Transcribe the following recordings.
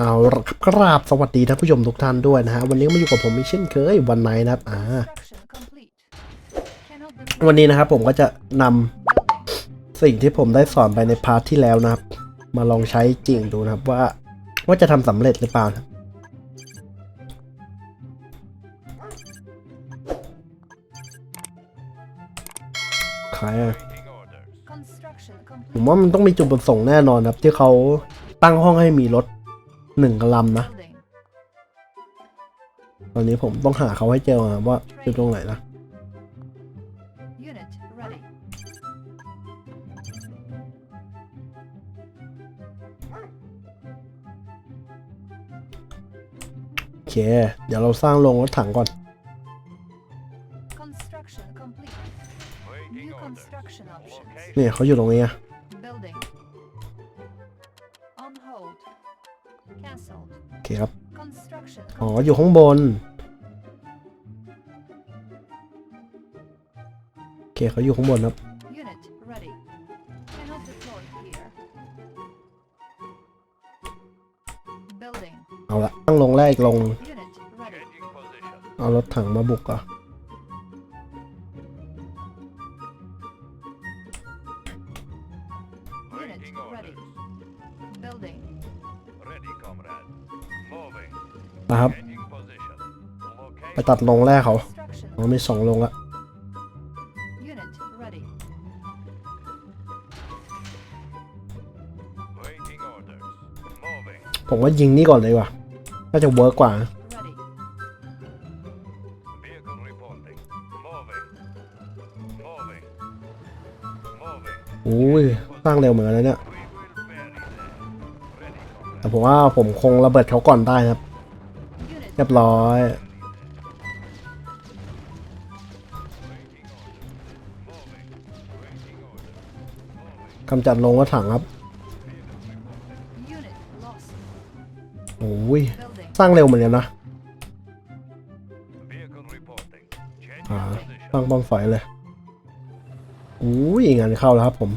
เอากราบสวัสดีท่านผู้ชมทุกท่านด้วยนะฮะวันนี้มาอยู่กับผมอีกเช่นเคยวันไหนนะครับอ่าวันนี้นะครับผมก็จะนำสิ่งที่ผมได้สอนไปในพาร์ทที่แล้วนะครับ มาลองใช้จริงดูนะครับว่าว่าจะทำสำเร็จหรือเปล่านะผมว่ามันต้องมีจุดประสงค์แน่นอน ครับที่เขาตั้งห้องให้มีรถหนึ่งกลำนะ ตอนนี้ผมต้องหาเขาให้เจอนะว่าอยู่ตรงไหนนะโอเค เดี๋ยวเราสร้างโรงรถถังก่อน นี่เขาอยู่ตรงนี้อะโอเคครับ อ๋ออยู่ข้างบน โอเค เขาอยู่ข้างบนครับ เอาละตั้งลงแรกลง เอารถถังมาบุกอ่ะนะครับไปตัดลงแรก เขามาไมีสองลงละผมว่ายิงนี่ก่อนเลยว่ะน่าจะเวิร์กกว่าโอ้ยสร้างเร็วเหมือนกันนเนี่ยแต่ผมว่าผมคงระเบิดเขาก่อนได้ครับเรียบร้อยกำจัดลงว่าถังครับโอ้ยสร้างเร็วเหมือนกันนะสร้างบอมไฟเลยอ้ยงานเข้าแล้วครับผม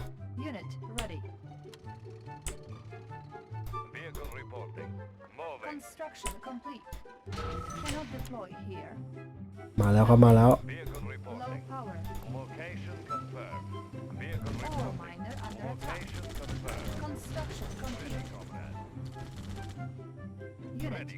Construction complete. Cannot deploy here. มาแล้วครับมาแล้ว Location confirmed. Vehicle Location confirmed. Construction complete. Unit Ready,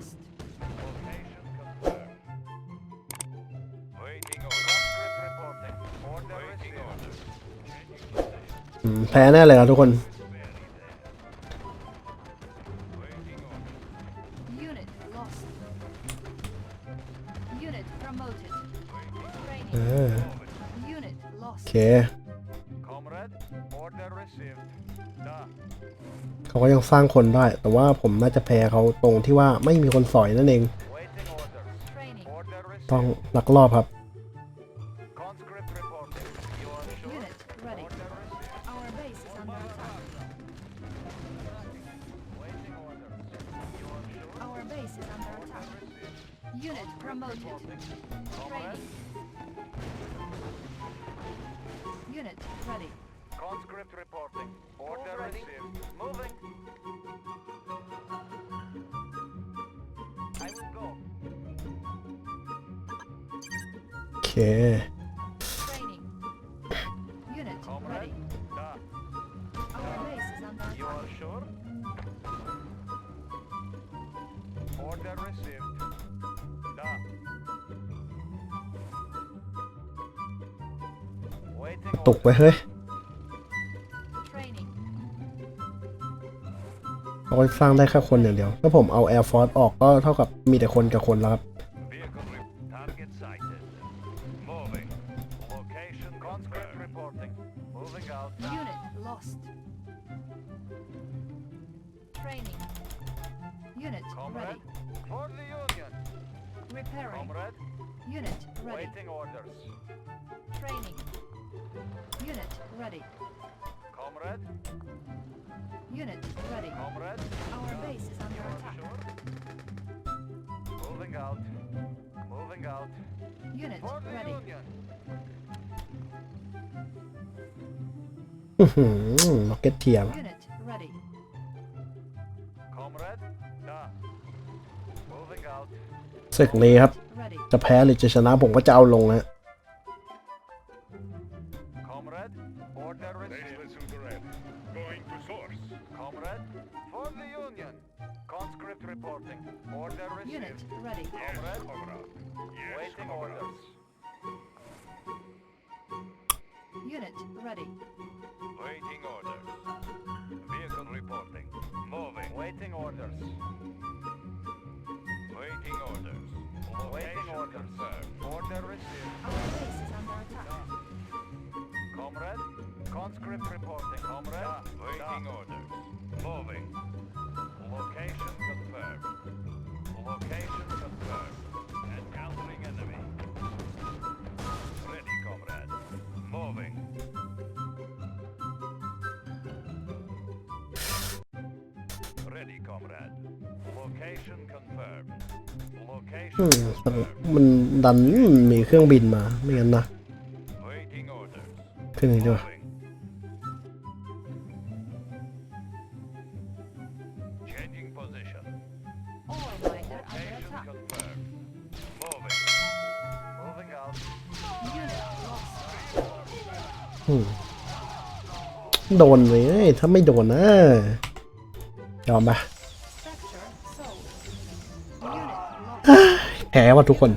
lost. Location confirmed. Waiting order. Conscript reporting. Order Waiting order. อืมแพ้แน่เลยครับทุกคน Unit lost. Unit promoted. เอ Training. อ Unit โอ lost. เค Comrade, order received. Da. เขาก็ยังสร้างคนได้ แต่ว่าผมน่าจะแพ้เขาตรงที่ว่าไม่มีคนสอยนั่นเอง ต้องหลักรอบครับ Unit promoted. Training. Unit ready. Conscript reporting. Order received. Moving. I will go. Okay. Training. Unit ready. Our base is under You are sure? Order received. เราก็สร้างได้แค่คนอย่างเดียว ถ้าผมเอา Air Force ออกก็เท่ากับมีแต่คนกับคนแล้วครับ Unit ready. Comrade? Unit ready. Comrade? Our base is under attack. Sure? Moving out. Moving out. Unit For the ready. Union. ล็อกเก็ e เทียม Unit ready. Comrade? Done. Moving out. ศึกนี้ครับ Ready. จะแพ้หรือจะชนะผมก็จะเอาลงนะ reporting. Order received. Unit ready. Yes, comrade. Yes, Waiting comrade. orders. Unit ready. Waiting orders. Vehicle reporting. Moving. Waiting orders. Waiting orders. Waiting orders. Confirmed. Order received. มันดันมีเครื่องบินมาไม่งั้นนะขึ้นนี่ด้วยโดนเลยถ้าไม่โดนนะยอมหมแท้ว่าทุกคน